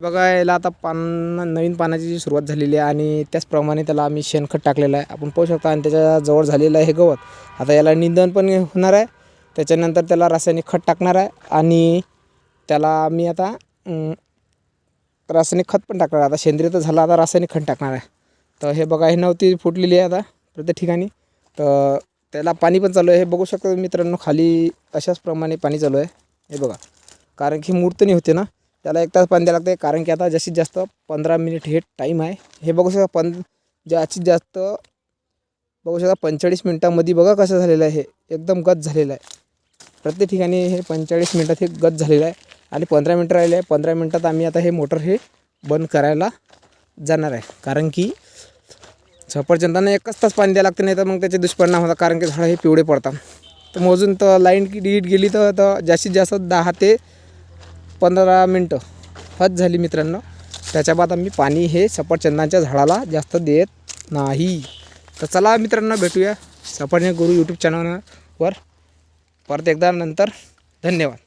बघा याला आता पान नवीन पानाची जी सुरुवात झालेली आहे आणि त्याचप्रमाणे त्याला आम्ही शेणखत टाकलेलं आहे. आपण पाहू शकता आणि त्याच्याजवळ झालेलं आहे हे गवत. आता याला निंदन पण होणार आहे. त्याच्यानंतर त्याला रासायनिक खत टाकणार आहे आणि त्याला आम्ही आता रासायनिक खत पण टाकणार आहे. आता सेंद्रिय तर झालं आता रासायनिक खत टाकणार आहे. तर हे बघा हे नव्हती फुटलेली आहे आता प्रत्येक ठिकाणी. तर त्याला पाणी पण चालू आहे. हे बघू शकता मित्रांनो खाली अशाच प्रमाणे पाणी चालू आहे. हे बघा कारण की मूर्त नाही होते ना. त्याला एक तास पाणी द्यावं लागते कारण की आता जास्तीत जास्त पंधरा मिनिट हे टाईम आहे. हे बघू शकता पं जास्तीत जास्त बघू शकता पंचेचाळीस मिनटामध्ये बघा कसं झालेलं आहे. हे एकदम गच झालेलं आहे. प्रत्येक ठिकाणी हे पंचेचाळीस मिनटात हे गच झालेलं आहे. आणि पंधरा मिनटं राहिले. आहे पंधरा मिनटात आम्ही आता हे मोटर हे बंद करायला जाणार आहे. कारण की सफरचंदांना एकच तास पाणी द्यावं लागते नाही तर मग त्याचे दुष्परिणाम होतात. कारण की झाडं हे पिवळे पडतात. तर मोजून तर लाईन डिलीट डीट गेली तर तर जास्तीत जास्त दहा ते पंधरा मिनटं हद झाली मित्रांनो. त्याच्या बाद आम्ही पाणी हे सफरचंदाच्या झाडाला जास्त देत नाही. तर चला मित्रांनो भेटूया सफरचंद गुरु यूट्यूब चॅनलवर परत एकदा नंतर धन्यवाद.